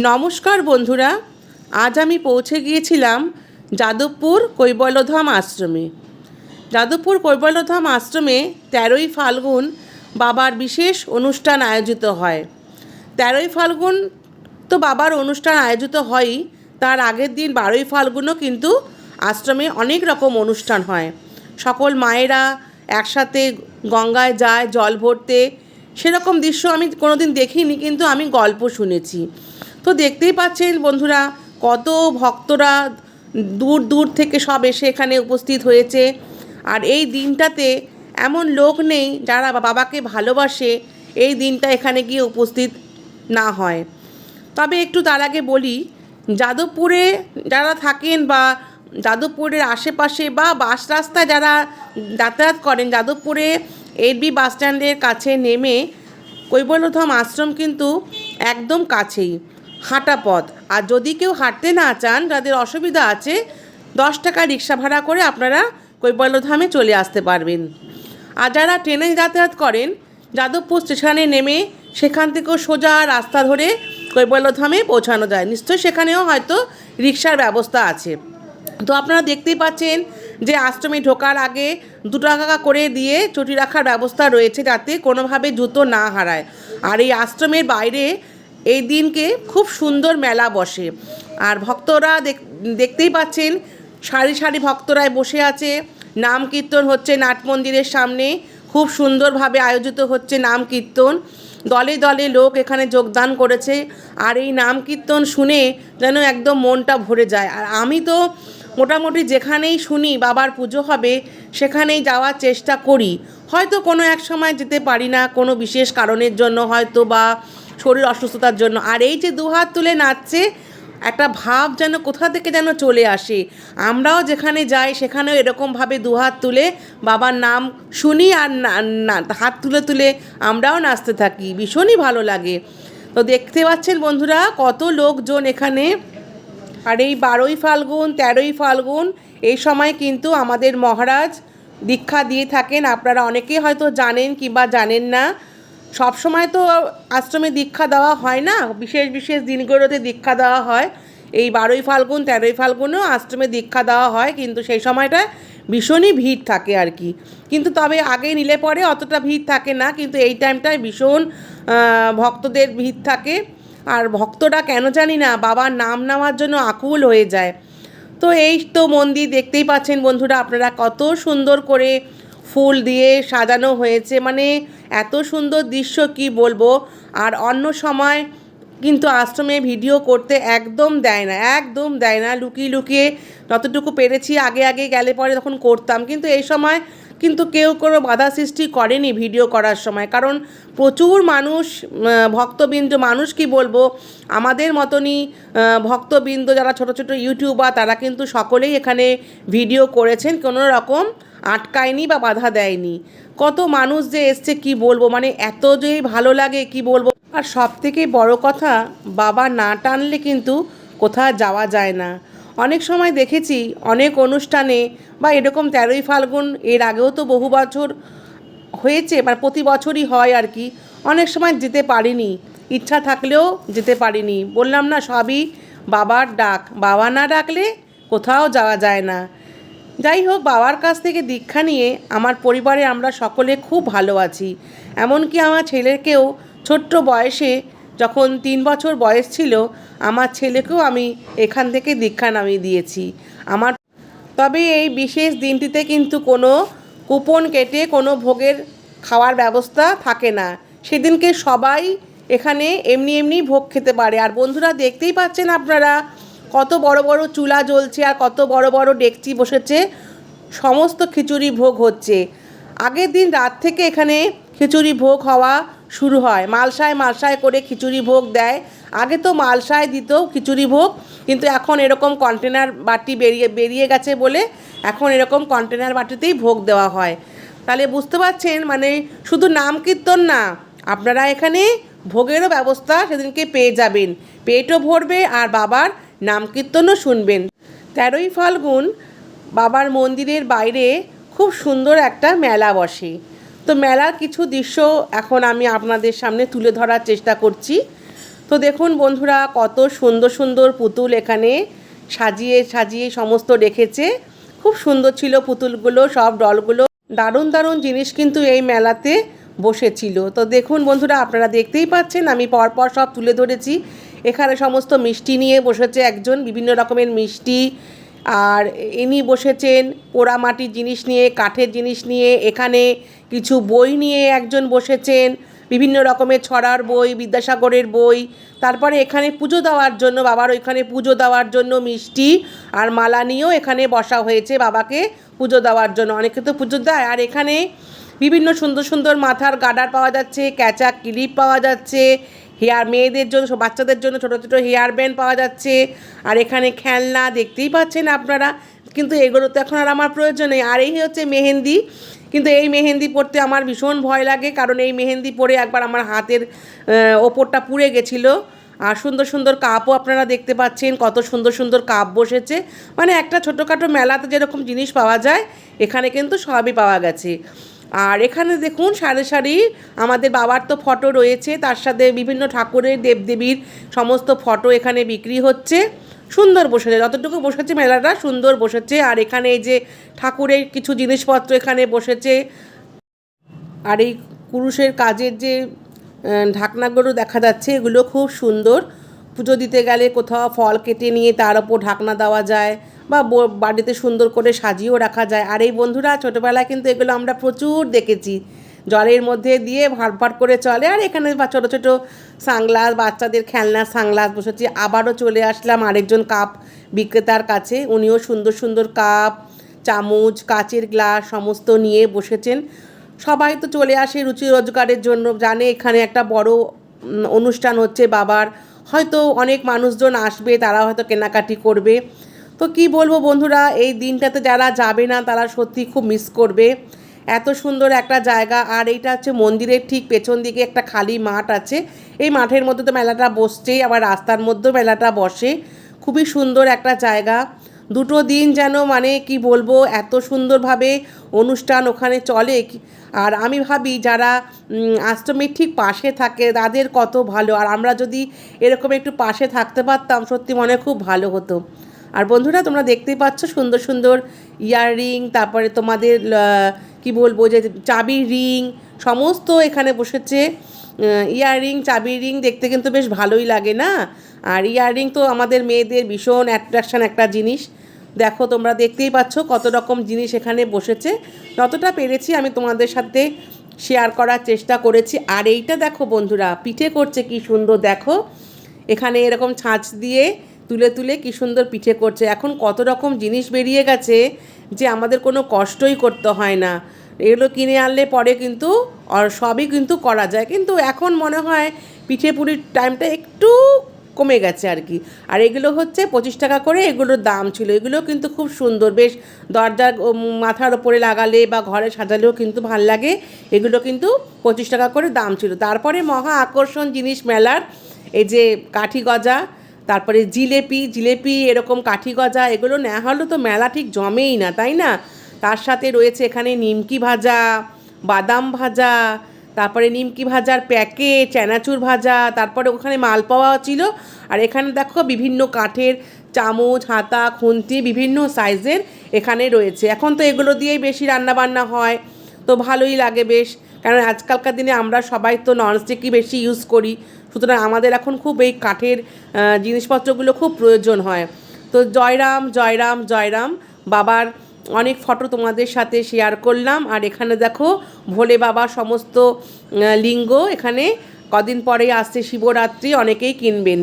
নমস্কার বন্ধুরা, আজ আমি পৌঁছে গিয়েছিলাম যাদবপুর কৈবল্যধাম আশ্রমে। যাদবপুর কৈবল্যধাম আশ্রমে তেরোই ফাল্গুন বাবার বিশেষ অনুষ্ঠান আয়োজিত হয়। তেরোই ফাল্গুন তো বাবার অনুষ্ঠান আয়োজিত হয়ই, তার আগের দিন বারোই ফাল্গুনও কিন্তু আশ্রমে অনেক রকম অনুষ্ঠান হয়। সকল মায়েরা একসাথে গঙ্গায় যায়, জল ভরতে, সেরকম দৃশ্য আমি কোনোদিন দেখিনি, কিন্তু আমি গল্প শুনেছি। তো দেখতেই পাচ্ছেন বন্ধুরা, কত ভক্তরা দূর দূর থেকে সব এসে এখানে উপস্থিত হয়েছে। আর এই দিনটাতে এমন লোক নেই যারা বাবাকে ভালোবাসে, এই দিনটা এখানে গিয়ে উপস্থিত না হয়। তবে একটু তার আগে বলি, যাদবপুরে যারা থাকেন বা যাদবপুরের আশেপাশে বা বাস রাস্তায় যারা যাতায়াত করেন, যাদবপুরে এডবি বাস স্ট্যান্ডের কাছে নেমে কৈবল্যধাম আশ্রম কিন্তু একদম কাছেই। হাঁটা পথ। আর যদি কেউ হাঁটতে না চান যাদের অসুবিধা আছে, দশ টাকা রিক্সা ভাড়া করে আপনারা কৈবল্যধামে চলে আসতে পারবেন। আর যারা ট্রেনে যাতায়াত করেন, যাদবপুর স্টেশনে নেমে সেখান থেকেও সোজা রাস্তা ধরে কৈবল্যধামে পৌঁছানো যায়। নিশ্চয়ই সেখানেও হয়তো রিক্সার ব্যবস্থা আছে। তো আপনারা দেখতেই পাচ্ছেন যে আশ্রমে ঢোকার আগে দু টাকা করে দিয়ে চটি রাখার ব্যবস্থা রয়েছে যাতে কোনোভাবে জুতো না হারায়। আর এই আশ্রমের বাইরে এই দিনকে খুব সুন্দর মেলা বসে। আর ভক্তরা দেখ- দেখতেই পাচ্ছেন, সারি সারি ভক্তরায় বসে আছে। নাম কীর্তন হচ্ছে নাট মন্দিরের সামনে। খুব সুন্দরভাবে আয়োজিত হচ্ছে নাম কীর্তন দলে দলে লোক এখানে যোগদান করেছে। আর এই নাম কীর্তন শুনে যেন একদম মনটা ভরে যায়। আর আমি তো মোটামুটি যেখানেই শুনি বাবার পুজো হবে, সেখানেই যাওয়ার চেষ্টা করি। হয়তো কোনো এক সময় যেতে পারি না কোনো বিশেষ কারণের জন্য হয়তো বা শরীর অসুস্থতার জন্য। আর এই যে দুহাত তুলে নাচছে, একটা ভাব যেন কোথা থেকে যেন চলে আসে। আমরাও যেখানে যাই, সেখানেও এরকমভাবে দুহাত তুলে বাবার নাম শুনি আর হাত তুলে তুলে আমরাও নাচতে থাকি। ভীষণই ভালো লাগে। তো দেখতে পাচ্ছেন বন্ধুরা, কত লোকজন এখানে। আর এই বারোই ফাল্গুন, তেরোই ফাল্গুন, এই সময় কিন্তু আমাদের মহারাজ দীক্ষা দিয়ে থাকেন। আপনারা অনেকেই হয়তো জানেন কিংবা জানেন না সব সময় তো আশ্রমে দীক্ষা দেওয়া হয় না, বিশেষ বিশেষ দিনগুলোতে দীক্ষা দেওয়া হয়। এই বারোই ফাল্গুন, তেরোই ফাল্গুনেও আশ্রমে দীক্ষা দেওয়া হয়, কিন্তু সেই সময়টা ভীষণই ভিড় থাকে আর কি। কিন্তু তবে আগে নিলে পরে অতটা ভিড় থাকে না, কিন্তু এই টাইমটায় ভীষণ ভক্তদের ভিড় থাকে। আর ভক্তরা কেন জানি না, বাবার নাম নেওয়ার জন্য আকুল হয়ে যায়। তো এই তো মন্দির দেখতেই পাচ্ছেন বন্ধুরা, আপনারা কত সুন্দর করে ফুল দিয়ে সাজানো হয়েছে। মানে এত সুন্দর দৃশ্য কি বলব? আর অন্য সময় কিন্তু আশ্রমে ভিডিও করতে একদম দেয় না, একদম দেয় না। লুকিয়ে লুকিয়ে যতটুকু পেরেছি আগে আগে গেলে পরে তখন করতাম। কিন্তু এই সময় কিন্তু কেউ কোনো বাধা সৃষ্টি করেনি ভিডিও করার সময়। কারণ প্রচুর মানুষ ভক্তবৃন্দ, মানুষ কি বলব? আমাদের মতনই ভক্তবৃন্দ যারা ছোট ছোট ইউটিউবার, তারা কিন্তু সকলেই এখানে ভিডিও করেছেন। কোনো রকম আটকায়নি বা বাধা দেয়নি। কত মানুষ যে এসছে কি বলব? মানে এত যে ভালো লাগে, কি বলব? আর সব থেকে বড় কথা, বাবা না টানলে কিন্তু কোথাও যাওয়া যায় না। অনেক সময় দেখেছি, অনেক অনুষ্ঠানে, বা এরকম তেরোই ফাল্গুন, এর আগেও তো বহু বছর হয়েছে মানে প্রতি বছরই হয় আর কি, অনেক সময় যেতে পারিনি। ইচ্ছা থাকলেও যেতে পারিনি। বললাম, না, সবই বাবার ডাক। বাবা না ডাকলে কোথাও যাওয়া যায় না। যাই হোক বাবার কাছ থেকে দীক্ষা নিয়ে আমার পরিবারে আমরা সকলে খুব ভালো আছি। এমনকি আমার ছেলেকেও ছোট্ট বয়সে যখন তিন বছর বয়স ছিল, আমার ছেলেকেও আমি এখান থেকে দীক্ষা নামিয়ে দিয়েছি। আমার তবে এই বিশেষ দিনটিতে কিন্তু কোনো কুপন কেটে, কোনো ভোগের খাওয়ার ব্যবস্থা থাকে না। সেদিনকে সবাই এখানে এমনি এমনি ভোগ খেতে পারে। আর বন্ধুরা, দেখতেই পাচ্ছেন আপনারা কত বড় বড় চুলা জ্বলছে আর কত বড় বড় ডেকচি বসেছে, সমস্ত খিচুড়ি ভোগ হচ্ছে। আগের দিন রাত থেকে এখানে খিচুড়ি ভোগ হওয়া শুরু হয়। মালসায় মালসায় করে খিচুড়ি ভোগ দেয়। আগে তো মালসায় দিত খিচুড়ি ভোগ, কিন্তু এখন এরকম কন্টেনার বাটি বেরিয়ে বেরিয়ে গেছে বলে এখন এরকম কন্টেনার বাটিতেই ভোগ দেওয়া হয়। তাহলে বুঝতে পারছেন মানে শুধু নাম কীর্তন না, আপনারা এখানে ভোগেরও ব্যবস্থা সেদিনকে পেয়ে যাবেন। পেটও ভরবে আর বাবার নাম কীর্তনও শুনবেন। তেরোই ফাল্গুন বাবার মন্দিরের বাইরে খুব সুন্দর একটা মেলা বসে। তো মেলার কিছু দৃশ্য এখন আমি আপনাদের সামনে তুলে ধরার চেষ্টা করছি। তো দেখুন বন্ধুরা, কত সুন্দর সুন্দর পুতুল এখানে সাজিয়ে সাজিয়ে সমস্ত রেখেছে। খুব সুন্দর ছিল পুতুলগুলো, সব ডলগুলো। দারুণ দারুণ জিনিস কিন্তু এই মেলাতে বসেছিল। তো দেখুন বন্ধুরা, আপনারা দেখতেই পাচ্ছেন, আমি পরপর সব তুলে ধরেছি। এখানে সমস্ত মিষ্টি নিয়ে বসেছে একজন, বিভিন্ন রকমের মিষ্টি। আর ইনি বসেছেন পোড়ামাটির জিনিস নিয়ে, কাঠের জিনিস নিয়ে, এখানে কিছু বই নিয়ে একজন বসেছেন, বিভিন্ন রকমের ছড়ার বই, বিদ্যাসাগরের বই। তারপরে এখানে পুজো দেওয়ার জন্য, বাবার ওইখানে পুজো দেওয়ার জন্য মিষ্টি আর মালা নিয়েও এখানে বসা হয়েছে বাবাকে পুজো দেওয়ার জন্য। অনেকে তো পুজো দেয়। আর এখানে বিভিন্ন সুন্দর সুন্দর মাথার গার্ডার পাওয়া যাচ্ছে, ক্যাচা, ক্লিপ পাওয়া যাচ্ছে হেয়ার মেয়েদের জন্য বাচ্চাদের জন্য ছোটো ছোটো হেয়ার ব্যান্ড পাওয়া যাচ্ছে। আর এখানে খেলনা দেখতেই পাচ্ছেন আপনারা। কিন্তু এগুলো তো এখন আর আমার প্রয়োজন নেই। আর এই হচ্ছে মেহেন্দি। কিন্তু এই মেহেন্দি পরতে আমার ভীষণ ভয় লাগে। কারণ এই মেহেন্দি পরে একবার আমার হাতের ওপরটা পুড়ে গেছিল। আর সুন্দর সুন্দর কাপও আপনারা দেখতে পাচ্ছেন। কত সুন্দর সুন্দর কাপ বসেছে। মানে একটা ছোটোখাটো মেলাতে যেরকম জিনিস পাওয়া যায়, এখানে কিন্তু সবই পাওয়া গেছে। আর এখানে দেখুন, সারি সারি আমাদের বাবার তো ফটো রয়েছে, তার সাথে বিভিন্ন ঠাকুরের, দেবদেবীর সমস্ত ফটো এখানে বিক্রি হচ্ছে। সুন্দর বসেছে, যতটুকু বসেছে মেলাটা সুন্দর বসেছে। আর এখানে এই যে ঠাকুরের কিছু জিনিসপত্র এখানে বসেছে। আর এই কুরুশের কাজের যে ঢাকনাগুলো দেখা যাচ্ছে, এগুলো খুব সুন্দর। পুজো দিতে গেলে কোথাও ফল কেটে নিয়ে তার ওপর ঢাকনা দেওয়া যায়। বা বাড়িতে সুন্দর করে সাজিয়েও রাখা যায়। আর এই বন্ধুরা, ছোটোবেলায় কিন্তু এগুলো আমরা প্রচুর দেখেছি। জলের মধ্যে দিয়ে ভাট করে চলে। আর এখানে বা, ছোটো ছোটো সাংলাস বাচ্চাদের খেলনা সাংলাস বসেছি। আবারও চলে আসলাম আরেকজন কাপ বিক্রেতার কাছে। উনিও সুন্দর সুন্দর কাপ, চামচ, কাচের গ্লাস সমস্ত নিয়ে বসেছেন। সবাই তো চলে আসে রুচি রোজগারের জন্য। জানে এখানে একটা বড় অনুষ্ঠান হচ্ছে বাবার। হয়তো অনেক মানুষজন আসবে, তারা হয়তো কেনাকাটি করবে। তো কি বলব বন্ধুরা, এই দিনটাতে যারা যাবে না, তারা সত্যি খুব মিস করবে। এত সুন্দর একটা জায়গা, আর এইটা হচ্ছে মন্দিরের ঠিক পেছন দিকে একটা খালি মাঠ আছে। এই মাঠের মধ্যে তো মেলাটা বসছেই, আবার রাস্তার মধ্যেও মেলাটা বসে। খুবই সুন্দর একটা জায়গা। দুটো দিন যেন মানে কি বলব, এত সুন্দরভাবে অনুষ্ঠান ওখানে চলে। আর আমি ভাবি যারা আশ্রমের ঠিক পাশে থাকে, তাদের কত ভালো। আর আমরা যদি এরকম একটু পাশে থাকতে পারতাম, সত্যি মনে খুব ভালো হতো। আর বন্ধুরা, তোমরা দেখতেই পাচ্ছ সুন্দর সুন্দর ইয়াররিং, তারপরে তোমাদের কি বলব যে চাবির রিং, সমস্ত এখানে বসেছে। ইয়াররিং চাবির রিং দেখতে কিন্তু বেশ ভালোই লাগে না? আর ইয়াররিং তো আমাদের মেয়েদের ভীষণ অ্যাট্রাকশন একটা জিনিস। দেখো, তোমরা দেখতেই পাচ্ছ কত রকম জিনিস এখানে বসেছে। যতটা পেরেছি আমি তোমাদের সাথে শেয়ার করার চেষ্টা করেছি। আর এইটা দেখো বন্ধুরা, পিঠে করছে কি সুন্দর, দেখো। এখানে এরকম ছাঁচ দিয়ে তুলে তুলে কি সুন্দর পিঠে করছে। এখন কত রকম জিনিস বেরিয়ে গেছে যে আমাদের কোনো কষ্টই করতে হয় না। এগুলো কিনে আনলে পরে কিন্তু সবই কিন্তু করা যায়। কিন্তু এখন মনে হয় পিঠে পুরির টাইমটা একটু কমে গেছে আর কি। আর এগুলো হচ্ছে পঁচিশ টাকা করে এগুলোর দাম ছিল। এগুলো কিন্তু খুব সুন্দর। বেশ দরজার মাথার ওপরে লাগালে বা ঘরে সাজালেও কিন্তু ভালো লাগে। এগুলো কিন্তু পঁচিশ টাকা করে দাম ছিল। তারপরে মহা আকর্ষণ জিনিস মেলার। এই যে কাঠি গজা তারপরে জিলেপি জিলেপি এরকম কাঠি গজা, এগুলো নেওয়া হলে তো মেলা ঠিক জমেই না, তাই না? তার সাথে রয়েছে এখানে নিমকি ভাজা, বাদাম ভাজা, তারপরে নিমকি ভাজার প্যাকেট, চানাচুর ভাজা, তারপরে ওখানে মালপাওয়া ছিল। আর এখানে দেখো বিভিন্ন কাঠের চামচ, হাতা, খুন্তি বিভিন্ন সাইজের এখানে রয়েছে। এখন তো এগুলো দিয়েই বেশি রান্না বান্না হয়, তো ভালোই লাগে বেশ। কারণ আজকালকার দিনে আমরা সবাই তো ননস্টিকই বেশি ইউজ করি। সুতরাং আমাদের এখন খুব এই কাঠের জিনিসপত্রগুলো খুব প্রয়োজন হয়। তো জয়রাম জয়রাম জয়রাম, বাবার অনেক ফটো তোমাদের সাথে শেয়ার করলাম। আর এখানে দেখো, ভোলে বাবা সমস্ত লিঙ্গ এখানে কদিন পরে আসছে শিবরাত্রি, অনেকেই কিনবেন।